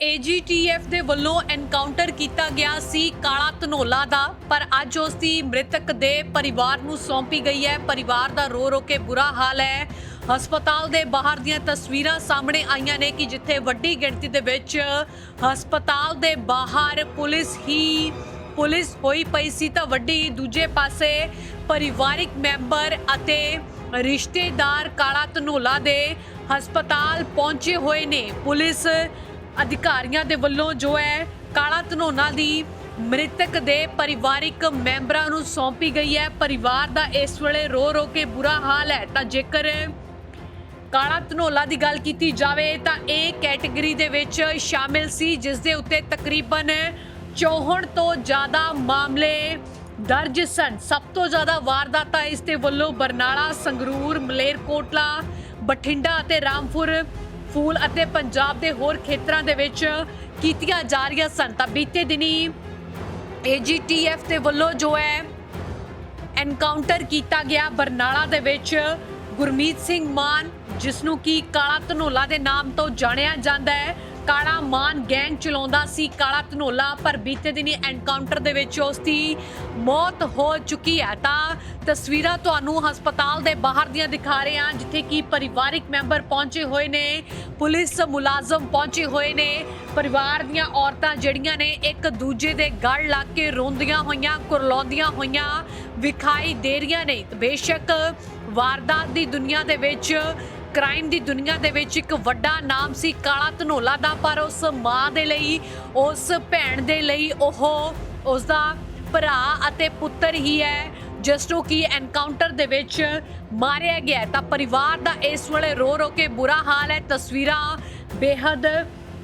AGTF ਦੇ ਵੱਲੋਂ encounter ਕੀਤਾ ਗਿਆ ਸੀ ਕਾਲਾ ਧਨੋਲਾ ਦਾ, ਪਰ ਅੱਜ ਉਸ ਦੀ ਮ੍ਰਿਤਕ ਦੇ ਪਰਿਵਾਰ ਨੂੰ ਸੌਂਪੀ ਗਈ ਹੈ। ਪਰਿਵਾਰ ਦਾ ਰੋ ਰੋ ਕੇ ਬੁਰਾ ਹਾਲ ਹੈ। ਹਸਪਤਾਲ ਦੇ ਬਾਹਰ ਦੀਆਂ ਤਸਵੀਰਾਂ ਸਾਹਮਣੇ ਆਈਆਂ ਨੇ ਕਿ ਜਿੱਥੇ ਵੱਡੀ ਗਿਣਤੀ ਦੇ ਵਿੱਚ ਹਸਪਤਾਲ ਦੇ ਬਾਹਰ ਪੁਲਿਸ ਹੀ ਪੁਲਿਸ ਹੋਈ ਪਈ ਸੀ, ਤਾਂ ਵੱਡੀ ਦੂਜੇ ਪਾਸੇ ਪਰਿਵਾਰਿਕ ਮੈਂਬਰ ਅਤੇ ਰਿਸ਼ਤੇਦਾਰ ਕਾਲਾ ਧਨੋਲਾ ਦੇ ਹਸਪਤਾਲ ਪਹੁੰਚੇ ਹੋਏ ਨੇ। ਪੁਲਿਸ ਅਧਿਕਾਰੀਆਂ ਦੇ ਵੱਲੋਂ ਜੋ ਹੈ ਕਾਲਾ ਧਨੋਲਾ ਦੀ ਮ੍ਰਿਤਕ ਦੇ ਪਰਿਵਾਰਿਕ ਮੈਂਬਰਾਂ ਨੂੰ ਸੌਂਪੀ ਗਈ ਹੈ। ਪਰਿਵਾਰ ਦਾ ਇਸ ਵੇਲੇ ਰੋ ਰੋ ਕੇ ਬੁਰਾ ਹਾਲ ਹੈ। ਤਾਂ ਜੇਕਰ ਕਾਲਾ ਧਨੋਲਾ ਦੀ ਗੱਲ ਕੀਤੀ ਜਾਵੇ ਤਾਂ ਇਹ ਕੈਟਾਗਰੀ ਦੇ ਵਿੱਚ ਸ਼ਾਮਿਲ ਸੀ, ਜਿਸ ਦੇ ਉੱਤੇ ਤਕਰੀਬਨ 64 ਤੋਂ ਜ਼ਿਆਦਾ ਮਾਮਲੇ ਦਰਜ ਸਨ। ਸਭ ਤੋਂ ਜ਼ਿਆਦਾ ਵਾਰਦਾਤਾਂ ਇਸ ਦੇ ਵੱਲੋਂ ਬਰਨਾਲਾ, ਸੰਗਰੂਰ, ਮਲੇਰਕੋਟਲਾ, ਬਠਿੰਡਾ ਅਤੇ ਰਾਮਪੁਰ ਸਕੂਲ ਅਤੇ ਪੰਜਾਬ ਦੇ ਹੋਰ ਖੇਤਰਾਂ ਦੇ ਵਿੱਚ ਕੀਤੀਆਂ ਜਾ ਰਹੀਆਂ ਸਨ। ਤਾਂ ਬੀਤੇ ਦਿਨੀ ਏਜੀਟੀਐਫ ਦੇ ਵੱਲੋਂ ਜੋ ਹੈ ਐਨਕਾਊਂਟਰ ਕੀਤਾ ਗਿਆ ਬਰਨਾਲਾ ਦੇ ਵਿੱਚ ਗੁਰਮੀਤ ਸਿੰਘ ਮਾਨ ਜਿਸ ਨੂੰ ਕੀ ਕਾਲਾ ਧਨੋਲਾ ਦੇ ਨਾਮ ਤੋਂ ਜਾਣਿਆ ਜਾਂਦਾ ਹੈ। ਕਾਲਾ ਮਾਨ ਗੈਂਗ ਚਲਾਉਂਦਾ ਸੀ, ਕਾਲਾ ਧਨੋਲਾ, ਪਰ ਬੀਤੇ ਦਿਨੀ ਐਨਕਾਊਂਟਰ ਦੇ ਵਿੱਚ ਉਸ ਦੀ ਮੌਤ ਹੋ ਚੁੱਕੀ ਹੈ। ਤਾਂ ਤਸਵੀਰਾਂ ਤੁਹਾਨੂੰ ਹਸਪਤਾਲ ਦੇ ਬਾਹਰ ਦੀਆਂ ਦਿਖਾ ਰਹੇ ਹਾਂ, ਜਿੱਥੇ ਕਿ ਪਰਿਵਾਰਿਕ ਮੈਂਬਰ ਪਹੁੰਚੇ ਹੋਏ ਨੇ, ਪੁਲਿਸ ਮੁਲਾਜ਼ਮ ਪਹੁੰਚੇ ਹੋਏ ਨੇ। ਪਰਿਵਾਰ ਦੀਆਂ ਔਰਤਾਂ ਜਿਹੜੀਆਂ ਨੇ, ਇੱਕ ਦੂਜੇ ਦੇ ਗਲ ਲੱਗ ਕੇ ਰੋਂਦੀਆਂ ਹੋਈਆਂ, ਕੁਰਲਾਉਂਦੀਆਂ ਹੋਈਆਂ ਵਿਖਾਈ ਦੇ ਰਹੀਆਂ ਨੇ। ਬੇਸ਼ੱਕ ਵਾਰਦਾਤ ਦੀ ਦੁਨੀਆ ਦੇ ਵਿੱਚ ਕ੍ਰਾਈਮ ਦੀ ਦੁਨੀਆ ਦੇ ਵਿੱਚ ਇੱਕ ਵੱਡਾ ਨਾਮ ਸੀ ਕਾਲਾ ਧਨੋਲਾ ਦਾ, ਪਰ ਉਸ ਮਾਂ ਦੇ ਲਈ, ਉਸ ਭੈਣ ਦੇ ਲਈ ਉਹ ਉਸ ਦਾ ਭਰਾ ਅਤੇ ਪੁੱਤਰ ਹੀ ਹੈ, ਜਿਸ ਨੂੰ ਕਿ ਐਨਕਾਊਂਟਰ ਦੇ ਵਿੱਚ ਮਾਰਿਆ ਗਿਆ ਤਾਂ ਪਰਿਵਾਰ ਦਾ ਇਸ ਵੇਲੇ ਰੋ ਰੋ ਕੇ ਬੁਰਾ ਹਾਲ ਹੈ। ਤਸਵੀਰਾਂ ਬੇहद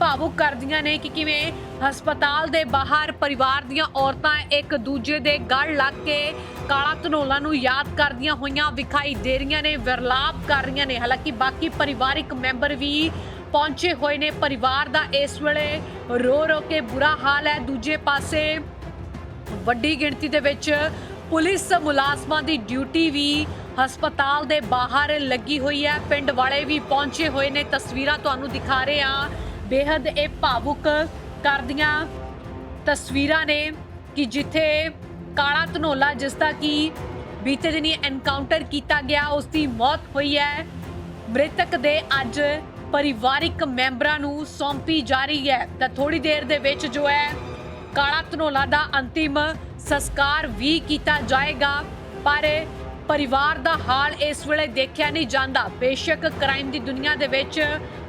ਭਾਵੁਕ ਕਰਦੀਆਂ ਨੇ ਕਿ ਕਿਵੇਂ ਹਸਪਤਾਲ ਦੇ ਬਾਹਰ ਪਰਿਵਾਰ ਦੀਆਂ ਔਰਤਾਂ ਇੱਕ ਦੂਜੇ ਦੇ ਗਲ ਲੱਗ ਕੇ ਕਾਲਾ ਧਨੋਲਾ ਨੂੰ ਯਾਦ ਕਰਦੀਆਂ ਹੋਈਆਂ ਵਿਖਾਈ ਦੇ ਰਹੀਆਂ ਨੇ, ਵਿਰਲਾਪ ਕਰ ਰਹੀਆਂ ਨੇ। ਹਾਲਾਂਕਿ ਬਾਕੀ ਪਰਿਵਾਰਿਕ ਮੈਂਬਰ ਵੀ ਪਹੁੰਚੇ ਹੋਏ ਨੇ। ਪਰਿਵਾਰ ਦਾ ਇਸ ਵੇਲੇ ਰੋ ਰੋ ਕੇ ਬੁਰਾ ਹਾਲ ਹੈ। ਦੂਜੇ ਪਾਸੇ ਵੱਡੀ ਗਿਣਤੀ ਦੇ ਵਿੱਚ ਪੁਲਿਸ ਮੁਲਾਜ਼ਮਾਂ ਦੀ ਡਿਊਟੀ ਵੀ ਹਸਪਤਾਲ ਦੇ ਬਾਹਰ ਲੱਗੀ ਹੋਈ ਹੈ। ਪਿੰਡ ਵਾਲੇ ਵੀ ਪਹੁੰਚੇ ਹੋਏ ਨੇ। ਤਸਵੀਰਾਂ ਤੁਹਾਨੂੰ ਦਿਖਾ ਰਹੇ ਹਾਂ। ਬੇहद ਇਹ ਭਾਵੁਕ ਕਰਦੀਆਂ ਤਸਵੀਰਾਂ ਨੇ ਕਿ ਜਿੱਥੇ ਕਾਲਾ ਧਨੋਲਾ ਜਿਸ ਦਾ ਕਿ ਬੀਤੇ ਦਿਨੀ ਐਨਕਾਊਂਟਰ ਕੀਤਾ ਗਿਆ ਉਸ ਦੀ ਮੌਤ ਹੋਈ ਹੈ। ਮ੍ਰਿਤਕ ਦੇ ਅੱਜ ਪਰਿਵਾਰਿਕ ਮੈਂਬਰਾਂ ਨੂੰ ਸੌਂਪੀ ਜਾ ਰਹੀ ਹੈ। ਤਾਂ ਥੋੜੀ ਦੇਰ ਦੇ ਵਿੱਚ ਜੋ ਹੈ, ਕਾਲਾ ਧਨੋਲਾ ਦਾ ਅੰਤਿਮ ਸੰਸਕਾਰ ਵੀ ਕੀਤਾ ਜਾਏਗਾ। ਪਰ ਪਰਿਵਾਰ ਦਾ ਹਾਲ ਇਸ ਵੇਲੇ ਦੇਖਿਆ ਨਹੀਂ ਜਾਂਦਾ। ਬੇਸ਼ੱਕ ਕ੍ਰਾਈਮ ਦੀ ਦੁਨੀਆ ਦੇ ਵਿੱਚ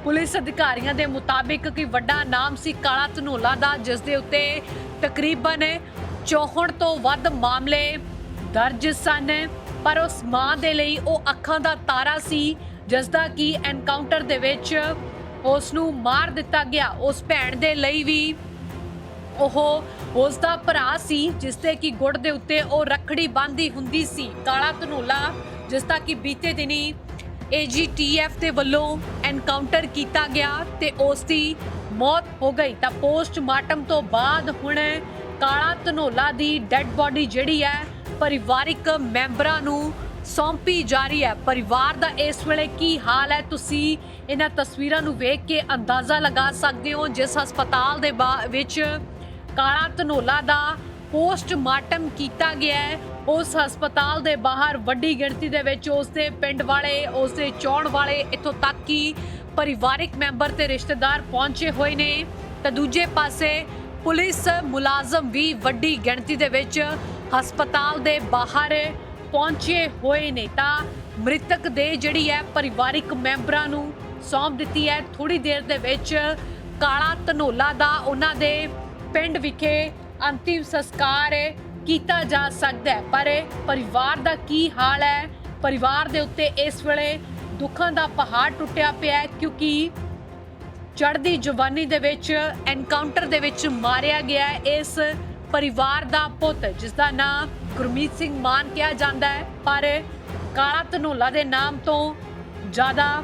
ਪੁਲਿਸ ਅਧਿਕਾਰੀਆਂ ਦੇ ਮੁਤਾਬਿਕ ਕਿ ਵੱਡਾ ਨਾਮ ਸੀ ਕਾਲਾ ਧਨੋਲਾ ਦਾ, ਜਿਸ ਦੇ ਉੱਤੇ ਤਕਰੀਬਨ 64 ਤੋਂ ਵੱਧ ਮਾਮਲੇ ਦਰਜ ਸਨ। ਪਰ ਉਸ ਮਾਂ ਦੇ ਲਈ ਉਹ ਅੱਖਾਂ ਦਾ ਤਾਰਾ ਸੀ, ਜਿਸ ਦਾ ਕਿ ਐਨਕਾਊਂਟਰ ਦੇ ਵਿੱਚ ਉਸ ਨੂੰ ਮਾਰ ਦਿੱਤਾ ਗਿਆ। ਉਸ ਭੈਣ ਦੇ ਲਈ ਵੀ ਉਹ ਉਸ ਦਾ ਭਰਾ ਸੀ, ਜਿਸ ਤੇ ਕਿ ਗੁੜ ਦੇ ਉੱਤੇ ਉਹ ਰੱਖੜੀ ਬੰਨ੍ਹਦੀ ਹੁੰਦੀ ਸੀ, ਕਾਲਾ ਧਨੋਲਾ, ਜਿਸ ਦਾ ਕਿ ਬੀਤੇ ਦਿਨੀ ਏਜੀਟੀਐਫ ਦੇ ਵੱਲੋਂ ਐਨਕਾਊਂਟਰ ਕੀਤਾ ਗਿਆ ਤੇ ਉਸ ਦੀ ਮੌਤ ਹੋ ਗਈ। ਤਾਂ ਪੋਸਟਮਾਰਟਮ ਤੋਂ ਬਾਅਦ ਹੁਣ ਕਾਲਾ ਧਨੋਲਾ ਦੀ ਡੈੱਡ ਬਾਡੀ ਜਿਹੜੀ ਹੈ, ਪਰਿਵਾਰਿਕ ਮੈਂਬਰਾਂ ਨੂੰ ਸੌਂਪੀ ਜਾ ਰਹੀ ਹੈ। ਪਰਿਵਾਰ ਦਾ ਇਸ ਵੇਲੇ ਕੀ ਹਾਲ ਹੈ, ਤੁਸੀਂ ਇਹਨਾਂ ਤਸਵੀਰਾਂ ਨੂੰ ਵੇਖ ਕੇ ਅੰਦਾਜ਼ਾ ਲਗਾ ਸਕਦੇ ਹੋ। ਜਿਸ ਹਸਪਤਾਲ ਦੇ ਬਾ- ਵਿੱਚ ਕਾਲਾ ਧਨੋਲਾ ਦਾ ਪੋਸਟਮਾਰਟਮ ਕੀਤਾ ਗਿਆ ਹੈ। ਉਸ ਹਸਪਤਾਲ ਦੇ ਬਾਹਰ ਵੱਡੀ ਗਿਣਤੀ ਦੇ ਵਿੱਚ ਉਸ ਦੇ ਪਿੰਡ ਵਾਲੇ, ਉਸ ਦੇ ਚੌਣ ਵਾਲੇ ਇੱਥੋਂ ਤੱਕ ਕਿ ਪਰਿਵਾਰਿਕ ਮੈਂਬਰ ਤੇ ਰਿਸ਼ਤੇਦਾਰ ਪਹੁੰਚੇ ਹੋਏ ਨੇ। ਤਾਂ ਦੂਜੇ ਪਾਸੇ ਪੁਲਿਸ ਮੁਲਾਜ਼ਮ ਵੀ ਵੱਡੀ ਗਿਣਤੀ ਦੇ ਵਿੱਚ ਹਸਪਤਾਲ ਦੇ ਬਾਹਰ ਪਹੁੰਚੇ ਹੋਏ ਨੇ। ਤਾਂ ਮ੍ਰਿਤਕ ਦੇ ਜਿਹੜੀ ਹੈ ਪਰਿਵਾਰਿਕ ਮੈਂਬਰਾਂ ਨੂੰ ਸੌਂਪ ਦਿੱਤੀ ਹੈ। ਥੋੜੀ ਦੇਰ ਦੇ ਵਿੱਚ ਕਾਲਾ ਧਨੋਲਾ ਦਾ ਉਹਨਾਂ ਦੇ ਪਿੰਡ ਵਿਖੇ ਅੰਤਿਮ ਸੰਸਕਾਰ ਕੀਤਾ ਜਾ ਸਕਦਾ ਹੈ। ਪਰ ਪਰਿਵਾਰ ਦਾ ਕੀ ਹਾਲ ਹੈ? ਪਰਿਵਾਰ ਦੇ ਉੱਤੇ ਇਸ ਵੇਲੇ ਦੁੱਖਾਂ ਦਾ ਪਹਾੜ ਟੁੱਟਿਆ ਪਿਆ ਹੈ ਕਿਉਂਕਿ ਚੜ੍ਹਦੀ ਜਵਾਨੀ ਦੇ ਵਿੱਚ ਐਨਕਾਊਂਟਰ ਦੇ ਵਿੱਚ ਮਾਰਿਆ ਗਿਆ ਇਸ ਪਰਿਵਾਰ ਦਾ ਪੁੱਤ, ਜਿਸ ਦਾ ਨਾਮ ਗੁਰਮੀਤ ਸਿੰਘ ਮਾਨ ਕਿਹਾ ਜਾਂਦਾ ਹੈ। ਪਰ ਕਾਲਾ ਧਨੋਲਾ ਦੇ ਨਾਮ ਤੋਂ ਜ਼ਿਆਦਾ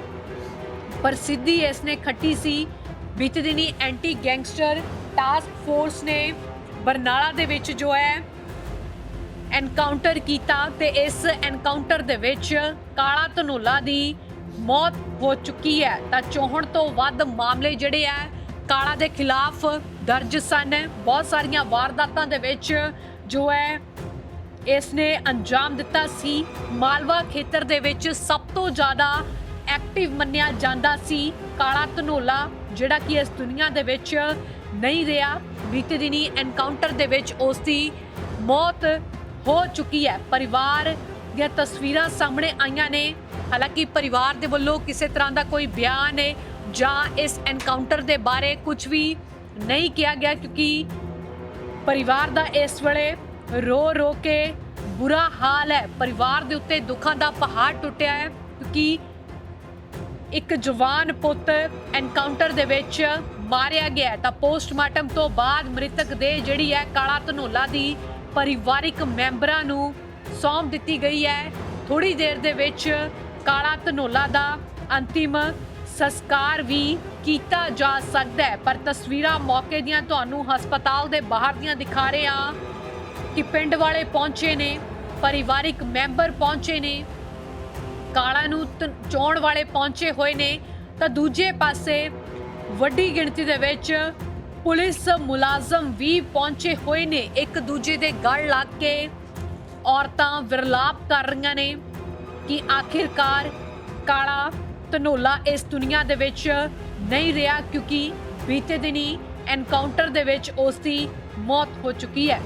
ਪ੍ਰਸਿੱਧੀ ਇਸ ਨੇ ਖੱਟੀ ਸੀ। ਬੀਤੇ ਦਿਨੀ ਐਂਟੀ ਗੈਂਗਸਟਰ ਟਾਸਕ ਫੋਰਸ ਨੇ ਬਰਨਾਲਾ ਦੇ ਵਿੱਚ ਜੋ ਹੈ ਐਨਕਾਊਂਟਰ ਕੀਤਾ ਤੇ ਇਸ ਐਨਕਾਊਂਟਰ ਦੇ ਵਿੱਚ ਕਾਲਾ ਧਨੋਲਾ ਦੀ ਮੌਤ ਹੋ ਚੁੱਕੀ ਹੈ। ਤਾਂ 64 ਤੋਂ ਵੱਧ ਮਾਮਲੇ ਜਿਹੜੇ ਆ, ਕਾਲਾ ਦੇ ਖਿਲਾਫ ਦਰਜ ਸਨ। ਬਹੁਤ ਸਾਰੀਆਂ ਵਾਰਦਾਤਾਂ ਦੇ ਵਿੱਚ ਜੋ ਹੈ, ਇਸ ਨੇ ਅੰਜਾਮ ਦਿੱਤਾ ਸੀ। ਮਾਲਵਾ ਖੇਤਰ ਦੇ ਵਿੱਚ ਸਭ ਤੋਂ ਜ਼ਿਆਦਾ ਐਕਟਿਵ ਮੰਨਿਆ ਜਾਂਦਾ ਸੀ ਕਾਲਾ ਧਨੋਲਾ, ਜਿਹੜਾ ਕਿ ਇਸ ਦੁਨੀਆ ਦੇ ਵਿੱਚ ਨਹੀਂ ਰਿਹਾ। ਬੀਤੇ ਦਿਨੀ ਐਨਕਾਊਂਟਰ ਦੇ ਵਿੱਚ ਉਸ ਦੀ ਮੌਤ ਹੋ ਚੁੱਕੀ ਹੈ। ਪਰਿਵਾਰ ਦੀਆਂ ਤਸਵੀਰਾਂ ਸਾਹਮਣੇ ਆਈਆਂ ਨੇ। ਹਾਲਾਂਕਿ ਪਰਿਵਾਰ ਦੇ ਵੱਲੋਂ ਕਿਸੇ ਤਰ੍ਹਾਂ ਦਾ ਕੋਈ ਬਿਆਨ ਹੈ ਜਾਂ ਇਸ ਐਨਕਾਊਂਟਰ ਦੇ ਬਾਰੇ ਕੁਝ ਵੀ ਨਹੀਂ ਕਿਹਾ ਗਿਆ ਕਿਉਂਕਿ ਪਰਿਵਾਰ ਦਾ ਇਸ ਵੇਲੇ ਰੋ ਰੋ ਕੇ ਬੁਰਾ ਹਾਲ ਹੈ। ਪਰਿਵਾਰ ਦੇ ਉੱਤੇ ਦੁੱਖਾਂ ਦਾ ਪਹਾੜ ਟੁੱਟਿਆ ਹੈ ਕਿਉਂਕਿ ਇੱਕ ਜਵਾਨ ਪੁੱਤ ਐਨਕਾਊਂਟਰ ਦੇ ਵਿੱਚ ਮਾਰਿਆ ਗਿਆ ਤਾਂ ਪੋਸਟਮਾਰਟਮ ਤੋਂ ਬਾਅਦ ਮ੍ਰਿਤਕ ਦੇ ਜਿਹੜੀ ਹੈ ਕਾਲਾ ਧਨੋਲਾ ਦੀ ਪਰਿਵਾਰਿਕ ਮੈਂਬਰਾਂ ਨੂੰ ਸੌਂਪ ਦਿੱਤੀ ਗਈ ਹੈ। ਥੋੜੀ ਦੇਰ ਦੇ ਵਿੱਚ ਕਾਲਾ ਧਨੋਲਾ ਦਾ ਅੰਤਿਮ ਸੰਸਕਾਰ ਵੀ ਕੀਤਾ ਜਾ ਸਕਦਾ ਹੈ। ਪਰ ਤਸਵੀਰਾਂ ਮੌਕੇ ਦੀਆਂ ਤੁਹਾਨੂੰ ਹਸਪਤਾਲ ਦੇ ਬਾਹਰ ਦੀਆਂ ਦਿਖਾ ਰਹੇ ਹਾਂ ਕਿ ਪਿੰਡ ਵਾਲੇ ਪਹੁੰਚੇ ਨੇ, ਪਰਿਵਾਰਿਕ ਮੈਂਬਰ ਪਹੁੰਚੇ ਨੇ, ਕਾਲਾ ਨੂੰ ਤ- ਚੋਣ ਵਾਲੇ ਪਹੁੰਚੇ ਹੋਏ ਨੇ। ਤਾਂ ਦੂਜੇ ਪਾਸੇ ਵੱਡੀ ਗਿਣਤੀ ਦੇ ਵਿੱਚ ਪੁਲਿਸ ਮੁਲਾਜ਼ਮ ਵੀ ਪਹੁੰਚੇ ਹੋਏ ਨੇ। ਇੱਕ ਦੂਜੇ ਦੇ ਗਲ ਲੱਗ ਕੇ ਔਰਤਾਂ ਵਿਰਲਾਪ ਕਰ ਰਹੀਆਂ ਨੇ ਕਿ ਆਖਿਰਕਾਰ ਕਾਲਾ ਧਨੋਲਾ ਇਸ ਦੁਨੀਆ ਦੇ ਵਿੱਚ ਨਹੀਂ ਰਿਹਾ ਕਿਉਂਕਿ ਬੀਤੇ ਦਿਨੀ ਐਨਕਾਊਂਟਰ ਦੇ ਵਿੱਚ ਉਸ ਦੀ ਮੌਤ ਹੋ ਚੁੱਕੀ ਹੈ।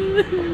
ਕੋਈ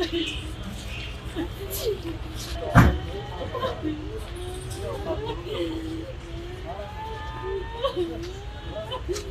Thank you.